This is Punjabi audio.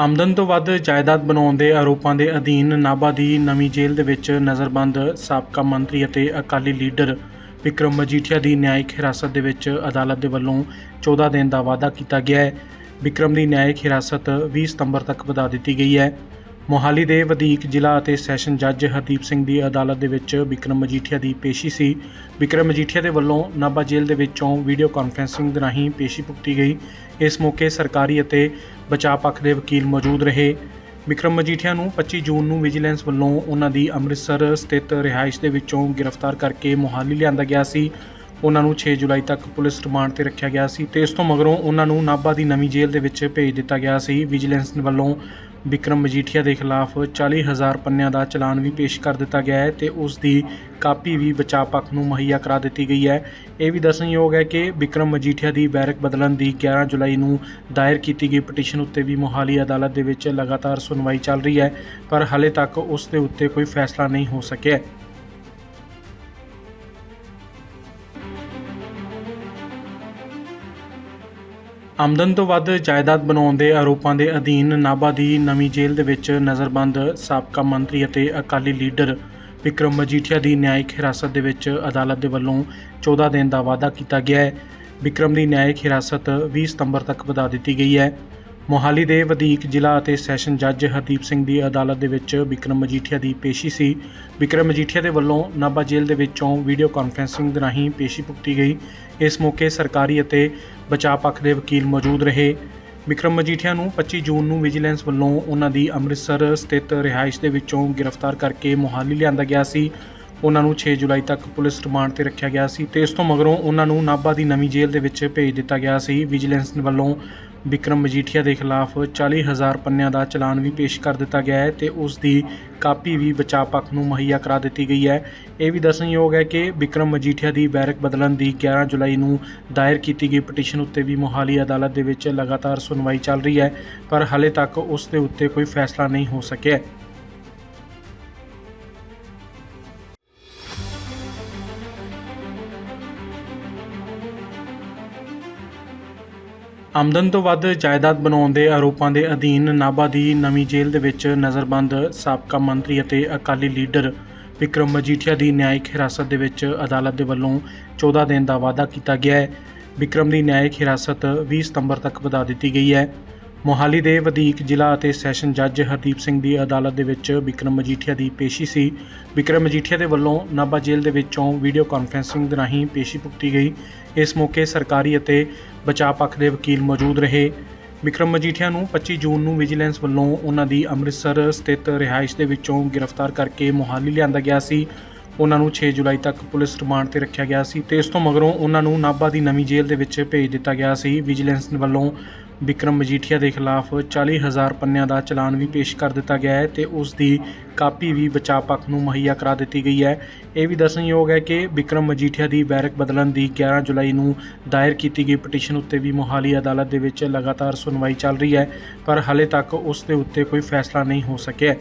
ਆਮਦਨ ਤੋਂ ਵੱਧ ਜਾਇਦਾਦ ਬਣਾਉਣ ਦੇ ਆਰੋਪਾਂ ਦੇ ਅਧੀਨ ਨਾਭਾ ਦੀ ਨਵੀਂ ਜੇਲ੍ਹ ਦੇ ਵਿੱਚ ਨਜ਼ਰਬੰਦ ਸਾਬਕਾ ਮੰਤਰੀ ਅਤੇ ਅਕਾਲੀ ਲੀਡਰ ਵਿਕਰਮ ਮਜੀਠੀਆ ਦੀ ਨਿਆਇਕ ਹਿਰਾਸਤ ਦੇ ਵਿੱਚ ਅਦਾਲਤ ਦੇ ਵੱਲੋਂ 14 ਦਿਨ ਦਾ ਵਾਅਦਾ ਕੀਤਾ ਗਿਆ ਹੈ। ਵਿਕਰਮ ਦੀ ਨਿਆਇਕ ਹਿਰਾਸਤ 20 ਸਤੰਬਰ ਤੱਕ ਵਧਾ ਦਿੱਤੀ ਗਈ ਹੈ। ਮੋਹਾਲੀ ਦੇ ਵਧੀਕ ਜ਼ਿਲ੍ਹਾ ਅਤੇ ਸੈਸ਼ਨ ਜੱਜ ਹਰਦੀਪ ਸਿੰਘ ਦੀ ਅਦਾਲਤ ਦੇ ਵਿੱਚ ਵਿਕਰਮ ਮਜੀਠੀਆ ਦੀ ਪੇਸ਼ੀ ਸੀ। ਵਿਕਰਮ ਮਜੀਠੀਆ ਦੇ ਵੱਲੋਂ ਨਾਭਾ ਜੇਲ੍ਹ ਦੇ ਵਿੱਚੋਂ ਵੀਡੀਓ ਕਾਨਫਰੰਸਿੰਗ ਦੇ ਰਾਹੀਂ ਪੇਸ਼ੀ ਭੁਗਤੀ ਗਈ। ਇਸ ਮੌਕੇ ਸਰਕਾਰੀ ਅਤੇ ਬਚਾਅ ਪੱਖ ਦੇ ਵਕੀਲ ਮੌਜੂਦ ਰਹੇ। ਵਿਕਰਮ ਮਜੀਠੀਆ ਨੂੰ 25 ਜੂਨ ਨੂੰ ਵਿਜੀਲੈਂਸ ਵੱਲੋਂ ਉਹਨਾਂ ਦੀ ਅੰਮ੍ਰਿਤਸਰ ਸਥਿਤ ਰਿਹਾਇਸ਼ ਦੇ ਵਿੱਚੋਂ ਗ੍ਰਿਫਤਾਰ ਕਰਕੇ ਮੋਹਾਲੀ ਲਿਆਂਦਾ ਗਿਆ ਸੀ। ਉਹਨਾਂ ਨੂੰ 6 ਜੁਲਾਈ ਤੱਕ ਪੁਲਿਸ ਰਿਮਾਂਡ ਤੇ ਰੱਖਿਆ ਗਿਆ ਸੀ ਤੇ ਇਸ ਤੋਂ ਮਗਰੋਂ ਉਹਨਾਂ ਨੂੰ ਨਾਭਾ ਦੀ ਨਵੀਂ ਜੇਲ੍ਹ ਦੇ ਵਿੱਚ ਭੇਜ ਦਿੱਤਾ ਗਿਆ ਸੀ। ਵਿਜੀਲੈਂਸ ਵੱਲੋਂ ਵਿਕਰਮ ਮਜੀਠੀਆ ਦੇ ਖਿਲਾਫ 40000 ਪੰਨਿਆਂ ਦਾ ਚਲਾਨ ਵੀ ਪੇਸ਼ ਕਰ ਦਿੱਤਾ ਗਿਆ ਹੈ ਤੇ ਉਸ ਦੀ ਕਾਪੀ ਵੀ ਬਚਾਅ ਪੱਖ ਨੂੰ ਮੁਹੱਈਆ ਕਰਾ ਦਿੱਤੀ ਗਈ ਹੈ। ਇਹ ਵੀ ਦੱਸਣਯੋਗ ਹੈ ਕਿ ਵਿਕਰਮ ਮਜੀਠੀਆ ਦੀ ਬੈਰਕ ਬਦਲਣ ਦੀ 11 ਜੁਲਾਈ ਨੂੰ ਦਾਇਰ ਕੀਤੀ ਗਈ ਪਟੀਸ਼ਨ ਉੱਤੇ ਵੀ ਮੋਹਾਲੀ ਅਦਾਲਤ ਦੇ ਵਿੱਚ ਲਗਾਤਾਰ ਸੁਣਵਾਈ ਚੱਲ ਰਹੀ ਹੈ, ਪਰ ਹਾਲੇ ਤੱਕ ਉਸ ਦੇ ਉੱਤੇ ਕੋਈ ਫੈਸਲਾ ਨਹੀਂ ਹੋ ਸਕਿਆ। ਆਮਦਨ ਤੋਂ ਵੱਧ ਜਾਇਦਾਦ ਬਣਾਉਣ ਦੇ ਆਰੋਪਾਂ ਦੇ ਅਧੀਨ ਨਾਭਾ ਦੀ ਨਵੀਂ ਜੇਲ੍ਹ ਦੇ ਵਿੱਚ ਨਜ਼ਰਬੰਦ ਸਾਬਕਾ ਮੰਤਰੀ ਅਤੇ ਅਕਾਲੀ ਲੀਡਰ ਵਿਕਰਮ ਮਜੀਠੀਆ ਦੀ ਨਿਆਇਕ ਹਿਰਾਸਤ ਦੇ ਵਿੱਚ ਅਦਾਲਤ ਦੇ ਵੱਲੋਂ 14 ਦਿਨ ਦਾ ਵਾਅਦਾ ਕੀਤਾ ਗਿਆ ਹੈ। ਵਿਕਰਮ ਦੀ ਨਿਆਇਕ ਹਿਰਾਸਤ 20 ਸਤੰਬਰ ਤੱਕ ਵਧਾ ਦਿੱਤੀ ਗਈ ਹੈ। ਮੋਹਾਲੀ ਦੇ ਵਧੀਕ ਜ਼ਿਲ੍ਹਾ ਅਤੇ ਸੈਸ਼ਨ ਜੱਜ ਹਰਦੀਪ ਸਿੰਘ ਦੀ ਅਦਾਲਤ ਦੇ ਵਿੱਚ ਵਿਕਰਮ ਮਜੀਠੀਆ ਦੀ ਪੇਸ਼ੀ ਸੀ। ਵਿਕਰਮ ਮਜੀਠੀਆ ਦੇ ਵੱਲੋਂ ਨਾਭਾ ਜੇਲ੍ਹ ਦੇ ਵਿੱਚੋਂ ਵੀਡੀਓ ਕਾਨਫਰੰਸਿੰਗ ਦੇ ਰਾਹੀਂ ਪੇਸ਼ੀ ਭੁਗਤੀ ਗਈ। ਇਸ ਮੌਕੇ ਸਰਕਾਰੀ ਅਤੇ ਬਚਾਅ ਪੱਖ ਦੇ ਵਕੀਲ ਮੌਜੂਦ ਰਹੇ। ਵਿਕਰਮ ਮਜੀਠੀਆ ਨੂੰ 25 ਜੂਨ ਨੂੰ ਵਿਜੀਲੈਂਸ ਵੱਲੋਂ ਉਹਨਾਂ ਦੀ ਅੰਮ੍ਰਿਤਸਰ ਸਥਿਤ ਰਿਹਾਇਸ਼ ਦੇ ਵਿੱਚੋਂ ਗ੍ਰਿਫਤਾਰ ਕਰਕੇ ਮੋਹਾਲੀ ਲਿਆਂਦਾ ਗਿਆ ਸੀ। ਉਹਨਾਂ ਨੂੰ 6 ਜੁਲਾਈ ਤੱਕ ਪੁਲਿਸ ਰਿਮਾਂਡ ਤੇ ਰੱਖਿਆ ਗਿਆ ਸੀ ਤੇ ਇਸ ਤੋਂ ਮਗਰੋਂ ਉਹਨਾਂ ਨੂੰ ਨਾਭਾ ਦੀ ਨਵੀਂ ਜੇਲ੍ਹ ਦੇ ਵਿੱਚ ਭੇਜ ਦਿੱਤਾ ਗਿਆ ਸੀ। ਵਿਜੀਲੈਂਸ ਵੱਲੋਂ ਵਿਕਰਮ ਮਜੀਠੀਆ ਦੇ ਖਿਲਾਫ 40000 ਪੰਨਿਆਂ ਦਾ ਚਲਾਨ ਵੀ ਪੇਸ਼ ਕਰ ਦਿੱਤਾ ਗਿਆ ਹੈ ਤੇ ਉਸ ਦੀ ਕਾਪੀ ਵੀ ਬਚਾਅ ਪੱਖ ਨੂੰ ਮੁਹੱਈਆ ਕਰਾ ਦਿੱਤੀ ਗਈ ਹੈ। ਇਹ ਵੀ ਦੱਸਣਯੋਗ ਹੈ ਕਿ ਵਿਕਰਮ ਮਜੀਠੀਆ ਦੀ ਬੈਰਕ ਬਦਲਣ ਦੀ 11 ਜੁਲਾਈ ਨੂੰ ਦਾਇਰ ਕੀਤੀ ਗਈ ਪਟੀਸ਼ਨ ਉੱਤੇ ਵੀ ਮੋਹਾਲੀ ਅਦਾਲਤ ਦੇ ਵਿੱਚ ਲਗਾਤਾਰ ਸੁਣਵਾਈ ਚੱਲ ਰਹੀ ਹੈ, ਪਰ ਹਾਲੇ ਤੱਕ ਉਸ ਦੇ ਉੱਤੇ ਕੋਈ ਫੈਸਲਾ ਨਹੀਂ ਹੋ ਸਕਿਆ। ਆਮਦਨ ਤੋਂ ਵੱਧ ਜਾਇਦਾਦ ਬਣਾਉਣ ਦੇ ਆਰੋਪਾਂ ਦੇ ਅਧੀਨ ਨਾਭਾ ਦੀ ਨਵੀਂ ਜੇਲ੍ਹ ਦੇ ਵਿੱਚ ਨਜ਼ਰਬੰਦ ਸਾਬਕਾ ਮੰਤਰੀ ਅਤੇ ਅਕਾਲੀ ਲੀਡਰ ਵਿਕਰਮ ਮਜੀਠੀਆ ਦੀ ਨਿਆਇਕ ਹਿਰਾਸਤ ਦੇ ਵਿੱਚ ਅਦਾਲਤ ਦੇ ਵੱਲੋਂ 14 ਦਿਨ ਦਾ ਵਾਅਦਾ ਕੀਤਾ ਗਿਆ ਹੈ। ਵਿਕਰਮ ਦੀ ਨਿਆਇਕ ਹਿਰਾਸਤ 20 ਸਤੰਬਰ ਤੱਕ ਵਧਾ ਦਿੱਤੀ ਗਈ ਹੈ। ਮੋਹਾਲੀ ਦੇ ਵਧੀਕ ਜ਼ਿਲ੍ਹਾ ਅਤੇ ਸੈਸ਼ਨ ਜੱਜ ਹਰਦੀਪ ਸਿੰਘ ਦੀ ਅਦਾਲਤ ਦੇ ਵਿੱਚ ਵਿਕਰਮ ਮਜੀਠੀਆ ਦੀ ਪੇਸ਼ੀ ਸੀ। ਵਿਕਰਮ ਮਜੀਠੀਆ ਦੇ ਵੱਲੋਂ ਨਾਭਾ ਜੇਲ੍ਹ ਦੇ ਵਿੱਚੋਂ ਵੀਡੀਓ ਕਾਨਫਰੰਸਿੰਗ ਦੇ ਰਾਹੀਂ ਪੇਸ਼ੀ ਭੁਗਤੀ ਗਈ। ਇਸ ਮੌਕੇ ਸਰਕਾਰੀ ਅਤੇ ਬਚਾਅ ਪੱਖ ਦੇ ਵਕੀਲ ਮੌਜੂਦ ਰਹੇ। ਵਿਕਰਮ ਮਜੀਠੀਆ ਨੂੰ 25 ਜੂਨ ਨੂੰ ਵਿਜੀਲੈਂਸ ਵੱਲੋਂ ਉਹਨਾਂ ਦੀ ਅੰਮ੍ਰਿਤਸਰ ਸਥਿਤ ਰਿਹਾਇਸ਼ ਦੇ ਵਿੱਚੋਂ ਗ੍ਰਿਫਤਾਰ ਕਰਕੇ ਮੋਹਾਲੀ ਲਿਆਂਦਾ ਗਿਆ ਸੀ। ਉਹਨਾਂ ਨੂੰ 6 ਜੁਲਾਈ ਤੱਕ ਪੁਲਿਸ ਰਿਮਾਂਡ ਤੇ ਰੱਖਿਆ ਗਿਆ ਸੀ ਤੇ ਇਸ ਤੋਂ ਮਗਰੋਂ ਉਹਨਾਂ ਨੂੰ ਨਾਭਾ ਦੀ ਨਵੀਂ ਜੇਲ੍ਹ ਦੇ ਵਿੱਚ ਭੇਜ ਦਿੱਤਾ ਗਿਆ ਸੀ। ਵਿਜੀਲੈਂਸ ਵੱਲੋਂ ਵਿਕਰਮ ਮਜੀਠੀਆ ਦੇ ਖਿਲਾਫ 40000 ਪੰਨਿਆਂ ਦਾ ਚਲਾਨ ਵੀ ਪੇਸ਼ ਕਰ ਦਿੱਤਾ ਗਿਆ ਹੈ ਤੇ ਉਸ ਦੀ ਕਾਪੀ ਵੀ ਬਚਾਅ ਪੱਖ ਨੂੰ ਮੁਹੱਈਆ ਕਰਾ ਦਿੱਤੀ ਗਈ ਹੈ। ਇਹ ਵੀ ਦੱਸਣਯੋਗ ਹੈ ਕਿ ਵਿਕਰਮ ਮਜੀਠੀਆ ਦੀ ਬੈਰਕ ਬਦਲਣ ਦੀ 11 ਜੁਲਾਈ ਨੂੰ ਦਾਇਰ ਕੀਤੀ ਗਈ ਪਟੀਸ਼ਨ ਉੱਤੇ ਵੀ ਮੋਹਾਲੀ ਅਦਾਲਤ ਦੇ ਵਿੱਚ ਲਗਾਤਾਰ ਸੁਣਵਾਈ ਚੱਲ ਰਹੀ ਹੈ, ਪਰ ਹਾਲੇ ਤੱਕ ਉਸ ਦੇ ਉੱਤੇ ਕੋਈ ਫੈਸਲਾ ਨਹੀਂ ਹੋ ਸਕਿਆ।